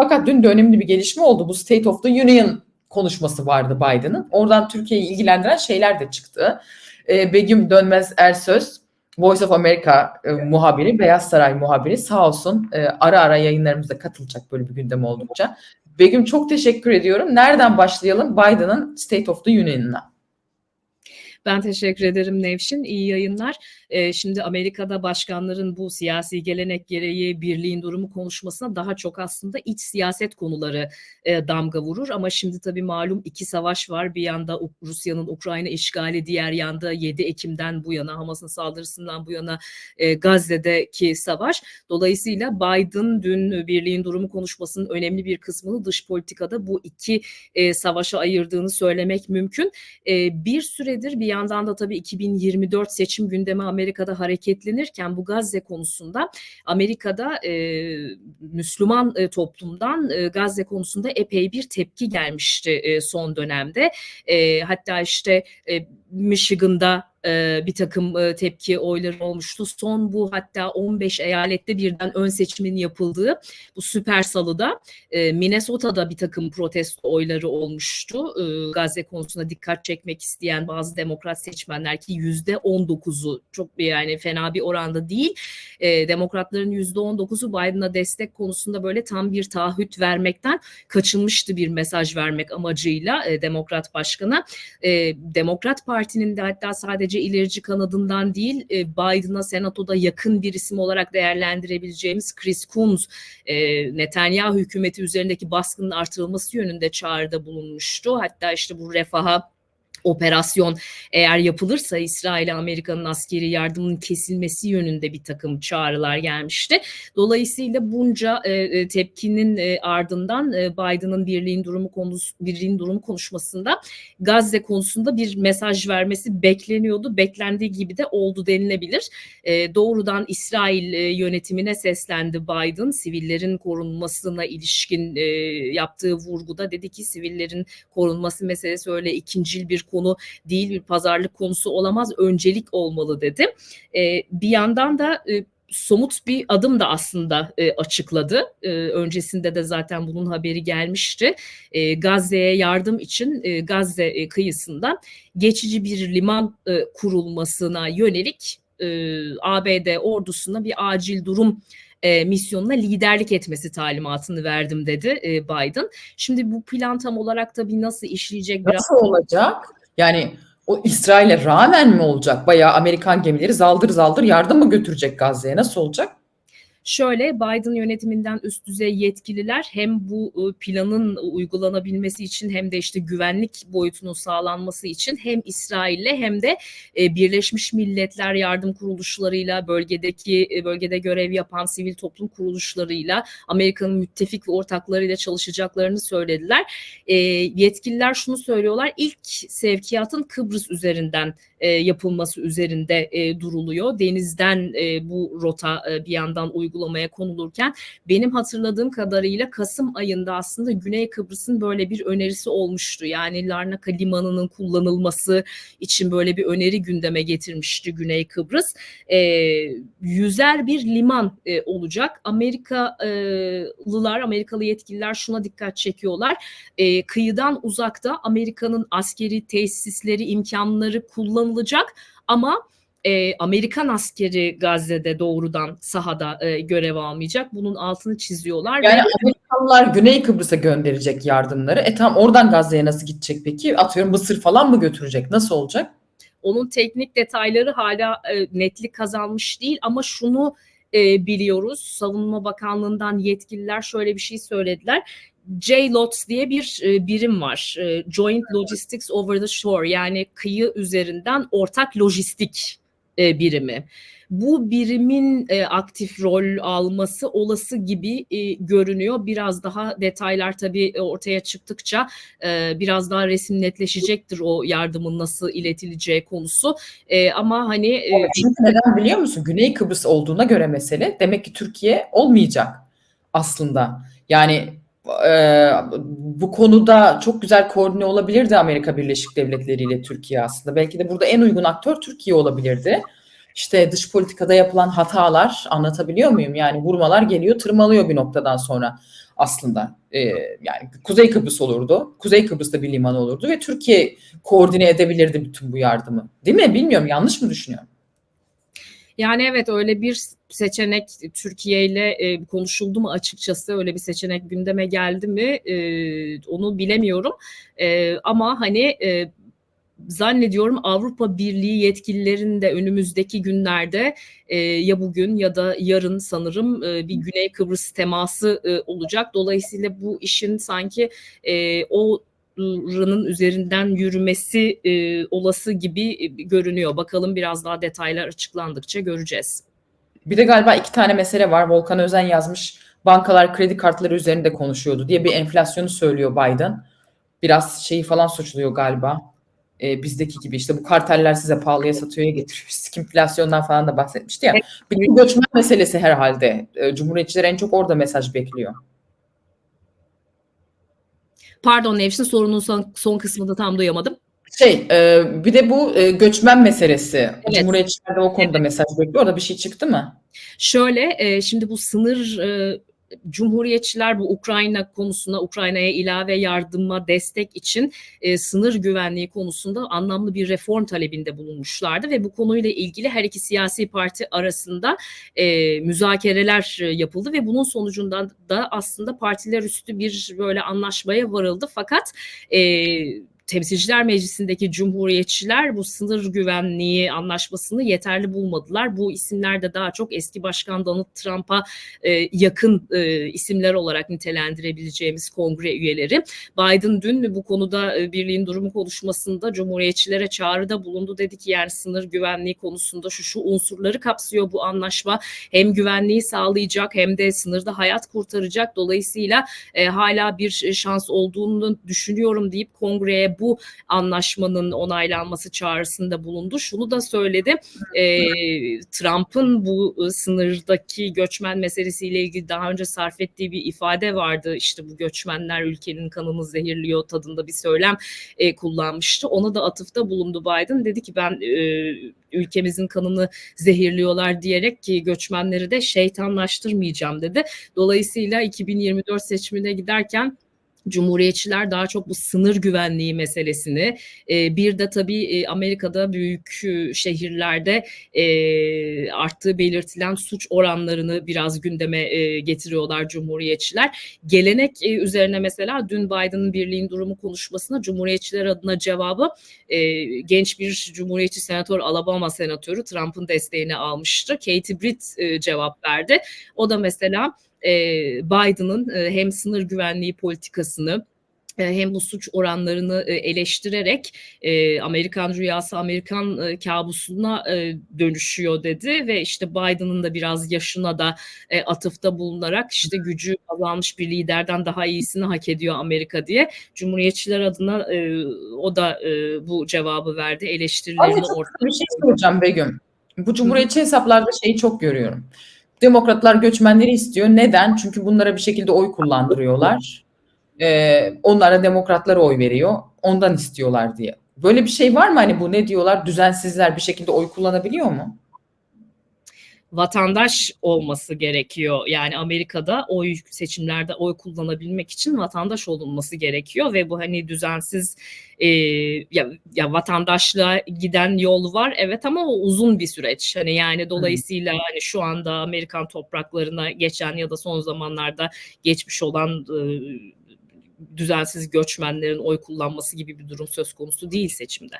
Fakat dün de önemli bir gelişme oldu. Bu State of the Union konuşması vardı Biden'ın. Oradan Türkiye'yi ilgilendiren şeyler de çıktı. E, Begüm Dönmez Ersöz, Voice of America e, muhabiri, Beyaz Saray muhabiri sağ olsun e, ara ara yayınlarımıza katılacak böyle bir gündem oldukça. Begüm çok teşekkür ediyorum. Nereden başlayalım Biden'ın State of the Union'ına? Ben teşekkür ederim Nevşin. İyi yayınlar. Ee, şimdi Amerika'da başkanların bu siyasi gelenek gereği birliğin durumu konuşmasına daha çok aslında iç siyaset konuları e, damga vurur. Ama şimdi tabii malum iki savaş var. Bir yanda Rusya'nın Ukrayna işgali, diğer yanda 7 Ekim'den bu yana Hamas'ın saldırısından bu yana e, Gazze'deki savaş. Dolayısıyla Biden dün birliğin durumu konuşmasının önemli bir kısmını dış politikada bu iki e, savaşa ayırdığını söylemek mümkün. E, bir süredir bir yandan da tabii 2024 seçim gündemi Amerika'da hareketlenirken bu Gazze konusunda Amerika'da e, Müslüman e, toplumdan e, Gazze konusunda epey bir tepki gelmişti e, son dönemde. E, hatta işte e, Michigan'da e, bir takım e, tepki oyları olmuştu. Son bu hatta 15 eyalette birden ön seçimin yapıldığı bu süper salıda e, Minnesota'da bir takım protesto oyları olmuştu. E, Gazze konusunda dikkat çekmek isteyen bazı demokrat seçmenler ki yüzde 19'u çok yani fena bir oranda değil. E, demokratların yüzde 19'u Biden'a destek konusunda böyle tam bir taahhüt vermekten kaçınmıştı bir mesaj vermek amacıyla e, demokrat başkana. E, Demokrat Parti'nin de hatta sadece ilerici kanadından değil e, Biden'a senatoda yakın bir isim olarak değerlendirebileceğimiz Chris Coons e, Netanyahu hükümeti üzerindeki baskının artırılması yönünde çağrıda bulunmuştu. Hatta işte bu refaha operasyon eğer yapılırsa İsrail'e Amerika'nın askeri yardımının kesilmesi yönünde bir takım çağrılar gelmişti. Dolayısıyla bunca e, tepkinin e, ardından e, Biden'ın birliğin durumu konusu birliğin durumu konuşmasında Gazze konusunda bir mesaj vermesi bekleniyordu. Beklendiği gibi de oldu denilebilir. E, doğrudan İsrail e, yönetimine seslendi Biden. Sivillerin korunmasına ilişkin e, yaptığı vurguda dedi ki sivillerin korunması meselesi öyle ikincil bir konu değil bir pazarlık konusu olamaz öncelik olmalı dedi. E, bir yandan da e, somut bir adım da aslında e, açıkladı. E, öncesinde de zaten bunun haberi gelmişti. E, Gazze'ye yardım için e, Gazze e, kıyısında geçici bir liman e, kurulmasına yönelik e, ABD ordusuna bir acil durum e, misyonuna liderlik etmesi talimatını verdim dedi e, Biden. Şimdi bu plan tam olarak tabii nasıl işleyecek? Nasıl biraz... olacak? Yani o İsrail'e rağmen mi olacak? Bayağı Amerikan gemileri zaldır zaldır yardım mı götürecek Gazze'ye? Nasıl olacak? Şöyle Biden yönetiminden üst düzey yetkililer hem bu ıı, planın uygulanabilmesi için hem de işte güvenlik boyutunun sağlanması için hem İsrail'le hem de e, Birleşmiş Milletler yardım kuruluşlarıyla bölgedeki e, bölgede görev yapan sivil toplum kuruluşlarıyla Amerika'nın müttefik ve ortaklarıyla çalışacaklarını söylediler. E, yetkililer şunu söylüyorlar. İlk sevkiyatın Kıbrıs üzerinden yapılması üzerinde duruluyor. Denizden bu rota bir yandan uygulamaya konulurken benim hatırladığım kadarıyla Kasım ayında aslında Güney Kıbrıs'ın böyle bir önerisi olmuştu. Yani Larnaka Limanı'nın kullanılması için böyle bir öneri gündeme getirmişti Güney Kıbrıs. E, yüzer bir liman e, olacak. Amerikalılar, Amerikalı yetkililer şuna dikkat çekiyorlar. E, kıyıdan uzakta Amerika'nın askeri tesisleri, imkanları kullanılacak ama e, Amerikan askeri Gazze'de doğrudan sahada e, görev almayacak. Bunun altını çiziyorlar. Yani ve... Amerikalılar Güney Kıbrıs'a gönderecek yardımları. E tam oradan Gazze'ye nasıl gidecek peki? Atıyorum Mısır falan mı götürecek? Nasıl olacak? Onun teknik detayları hala e, netlik kazanmış değil ama şunu e, biliyoruz. Savunma Bakanlığı'ndan yetkililer şöyle bir şey söylediler. JLOTS diye bir e, birim var. E, Joint Logistics Over the Shore yani kıyı üzerinden ortak lojistik e, birimi. Bu birimin e, aktif rol alması olası gibi e, görünüyor. Biraz daha detaylar tabii ortaya çıktıkça e, biraz daha resim netleşecektir o yardımın nasıl iletileceği konusu. E, ama hani e, çünkü neden biliyor musun? Güney Kıbrıs olduğuna göre mesele demek ki Türkiye olmayacak aslında. Yani bu konuda çok güzel koordine olabilirdi Amerika Birleşik Devletleri ile Türkiye aslında. Belki de burada en uygun aktör Türkiye olabilirdi. İşte dış politikada yapılan hatalar anlatabiliyor muyum? Yani vurmalar geliyor, tırmalıyor bir noktadan sonra. aslında. Yani Kuzey Kıbrıs olurdu. Kuzey Kıbrıs'ta bir liman olurdu ve Türkiye koordine edebilirdi bütün bu yardımı. Değil mi? Bilmiyorum yanlış mı düşünüyorum? Yani evet öyle bir seçenek Türkiye ile e, konuşuldu mu açıkçası öyle bir seçenek gündeme geldi mi e, onu bilemiyorum e, ama hani e, zannediyorum Avrupa Birliği yetkililerin de önümüzdeki günlerde e, ya bugün ya da yarın sanırım e, bir Güney Kıbrıs teması e, olacak. Dolayısıyla bu işin sanki e, o R'ının üzerinden yürümesi e, olası gibi e, görünüyor. Bakalım biraz daha detaylar açıklandıkça göreceğiz. Bir de galiba iki tane mesele var. Volkan Özen yazmış. Bankalar kredi kartları üzerinde konuşuyordu diye bir enflasyonu söylüyor Biden. Biraz şeyi falan suçluyor galiba. Ee, bizdeki gibi işte bu karteller size pahalıya satıyor ya getiriyor. Skimflasyondan falan da bahsetmişti ya. Bir göçmen meselesi herhalde. Ee, Cumhuriyetçiler en çok orada mesaj bekliyor. Pardon Nevşin sorunun son, son kısmını tam duyamadım. Şey e, bir de bu e, göçmen meselesi. Evet. Cumhuriyetçiler de o konuda mesaj bekliyor. Orada bir şey çıktı mı? Şöyle e, şimdi bu sınır e, Cumhuriyetçiler bu Ukrayna konusuna, Ukrayna'ya ilave yardıma destek için e, sınır güvenliği konusunda anlamlı bir reform talebinde bulunmuşlardı ve bu konuyla ilgili her iki siyasi parti arasında e, müzakereler e, yapıldı ve bunun sonucunda da aslında partiler üstü bir böyle anlaşmaya varıldı fakat e, Temsilciler Meclisi'ndeki cumhuriyetçiler bu sınır güvenliği anlaşmasını yeterli bulmadılar. Bu isimler de daha çok eski başkan Donald Trump'a e, yakın e, isimler olarak nitelendirebileceğimiz kongre üyeleri. Biden dün bu konuda e, birliğin durumu konuşmasında cumhuriyetçilere çağrıda bulundu. Dedi ki yani sınır güvenliği konusunda şu şu unsurları kapsıyor bu anlaşma. Hem güvenliği sağlayacak hem de sınırda hayat kurtaracak. Dolayısıyla e, hala bir şans olduğunu düşünüyorum deyip kongreye bu anlaşmanın onaylanması çağrısında bulundu. Şunu da söyledi. E, Trump'ın bu e, sınırdaki göçmen meselesiyle ilgili daha önce sarf ettiği bir ifade vardı. İşte bu göçmenler ülkenin kanını zehirliyor tadında bir söylem e, kullanmıştı. Ona da atıfta bulundu Biden. Dedi ki ben e, ülkemizin kanını zehirliyorlar diyerek ki göçmenleri de şeytanlaştırmayacağım dedi. Dolayısıyla 2024 seçimine giderken Cumhuriyetçiler daha çok bu sınır güvenliği meselesini e, bir de tabii e, Amerika'da büyük e, şehirlerde arttığı belirtilen suç oranlarını biraz gündeme getiriyorlar Cumhuriyetçiler. Gelenek üzerine mesela dün Biden'ın birliğin durumu konuşmasına Cumhuriyetçiler adına cevabı genç bir Cumhuriyetçi senatör Alabama senatörü Trump'ın desteğini almıştı. Katie Britt cevap verdi. O da mesela e, Biden'ın e, hem sınır güvenliği politikasını e, hem bu suç oranlarını e, eleştirerek e, Amerikan rüyası, Amerikan e, kabusuna e, dönüşüyor dedi ve işte Biden'ın da biraz yaşına da e, atıfta bulunarak işte gücü azalmış bir liderden daha iyisini hak ediyor Amerika diye Cumhuriyetçiler adına e, o da e, bu cevabı verdi eleştirilerini ortaya. bir şey soracağım Begüm. Bu cumhuriyetçi hesaplarda şeyi çok görüyorum. Demokratlar göçmenleri istiyor. Neden? Çünkü bunlara bir şekilde oy kullandırıyorlar. Ee, onlara demokratlara oy veriyor. Ondan istiyorlar diye. Böyle bir şey var mı? Hani bu ne diyorlar? Düzensizler bir şekilde oy kullanabiliyor mu? Vatandaş olması gerekiyor. Yani Amerika'da oy seçimlerde oy kullanabilmek için vatandaş olunması gerekiyor ve bu hani düzensiz e, ya, ya vatandaşlığa giden yol var evet ama o uzun bir süreç. Hani yani dolayısıyla hani şu anda Amerikan topraklarına geçen ya da son zamanlarda geçmiş olan e, düzensiz göçmenlerin oy kullanması gibi bir durum söz konusu değil seçimde.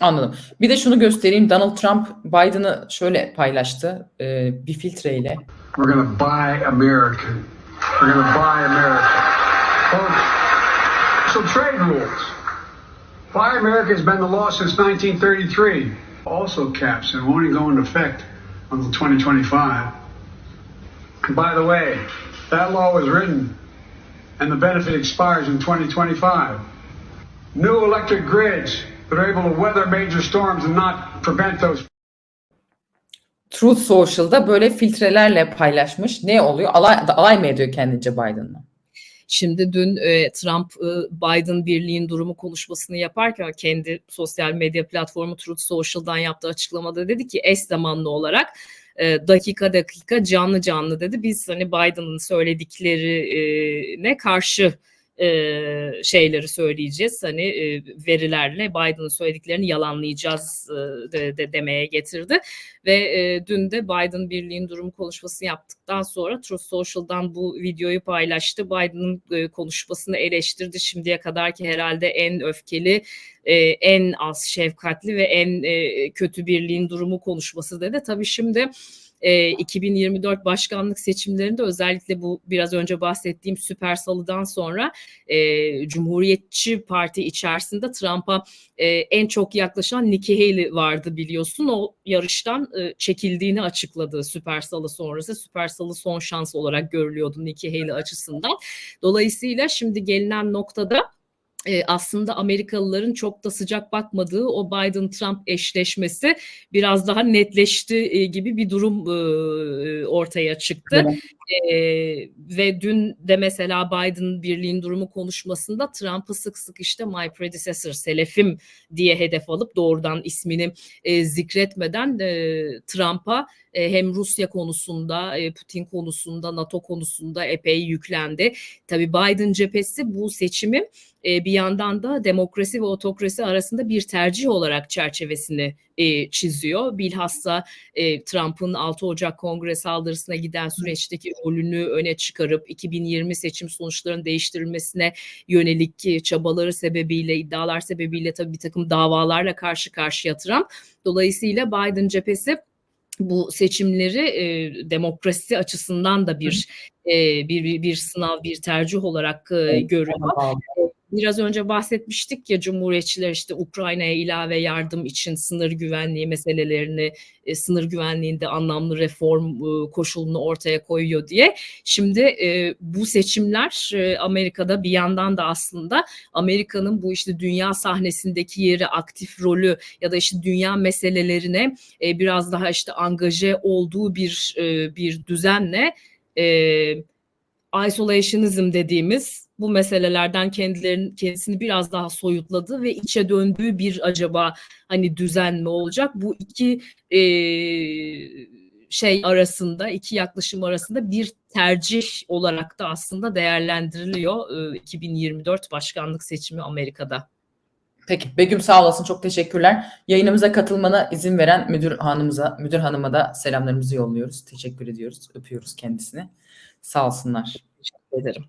Anladım. Bir de şunu göstereyim. Donald Trump Biden'ı şöyle paylaştı e, bir filtreyle. We're to buy America. We're to buy America. Folks, so trade rules. Buy America has been the law since 1933. Also caps and won't go into effect until 2025. And by the way, that law was written and the benefit expires in 2025. New electric grids that are able to weather major storms and not prevent those Truth Social'da böyle filtrelerle paylaşmış. Ne oluyor? Alay, alay mı ediyor kendince Biden'la? Şimdi dün e, Trump e, Biden birliğin durumu konuşmasını yaparken kendi sosyal medya platformu Truth Social'dan yaptığı açıklamada dedi ki eş zamanlı olarak e, dakika dakika canlı canlı dedi. Biz hani Biden'ın söylediklerine karşı e, şeyleri söyleyeceğiz. Hani e, verilerle Biden'ın söylediklerini yalanlayacağız e, de, de demeye getirdi. Ve e, dün de Biden birliğin durumu konuşmasını yaptıktan sonra Truth Social'dan bu videoyu paylaştı. Biden'ın e, konuşmasını eleştirdi. Şimdiye kadarki herhalde en öfkeli, e, en az şefkatli ve en e, kötü birliğin durumu konuşması dedi. Tabii şimdi e, 2024 başkanlık seçimlerinde özellikle bu biraz önce bahsettiğim süper salıdan sonra e, Cumhuriyetçi Parti içerisinde Trump'a e, en çok yaklaşan Nikki Haley vardı biliyorsun. O yarıştan e, çekildiğini açıkladı süper salı sonrası. Süper salı son şans olarak görülüyordu Nikki Haley açısından. Dolayısıyla şimdi gelinen noktada e, aslında Amerikalıların çok da sıcak bakmadığı o Biden-Trump eşleşmesi biraz daha netleşti e, gibi bir durum e, ortaya çıktı. Evet. E, ve dün de mesela Biden birliğin durumu konuşmasında Trump'ı sık sık işte my predecessor, selefim diye hedef alıp doğrudan ismini e, zikretmeden e, Trump'a e, hem Rusya konusunda, e, Putin konusunda, NATO konusunda epey yüklendi. Tabii Biden cephesi bu seçimi e, bir yandan da demokrasi ve otokrasi arasında bir tercih olarak çerçevesini e, çiziyor. Bilhassa e, Trump'ın 6 Ocak kongre saldırısına giden süreçteki rolünü öne çıkarıp 2020 seçim sonuçlarının değiştirilmesine yönelik e, çabaları sebebiyle, iddialar sebebiyle tabii bir takım davalarla karşı karşıya Trump. Dolayısıyla Biden cephesi bu seçimleri e, demokrasi açısından da bir e, bir, bir bir sınav, bir tercih olarak e, görüyor. Biraz önce bahsetmiştik ya Cumhuriyetçiler işte Ukrayna'ya ilave yardım için sınır güvenliği meselelerini, e, sınır güvenliğinde anlamlı reform e, koşulunu ortaya koyuyor diye. Şimdi e, bu seçimler e, Amerika'da bir yandan da aslında Amerika'nın bu işte dünya sahnesindeki yeri, aktif rolü ya da işte dünya meselelerine biraz daha işte angaje olduğu bir bir düzenle e, isolationism dediğimiz bu meselelerden kendilerini kendisini biraz daha soyutladı ve içe döndüğü bir acaba hani düzen mi olacak? Bu iki e, şey arasında, iki yaklaşım arasında bir tercih olarak da aslında değerlendiriliyor e, 2024 başkanlık seçimi Amerika'da. Peki Begüm sağ olasın çok teşekkürler. Yayınımıza katılmana izin veren müdür hanımıza, müdür hanıma da selamlarımızı yolluyoruz. Teşekkür ediyoruz. Öpüyoruz kendisini. Sağ olsunlar. Teşekkür ederim.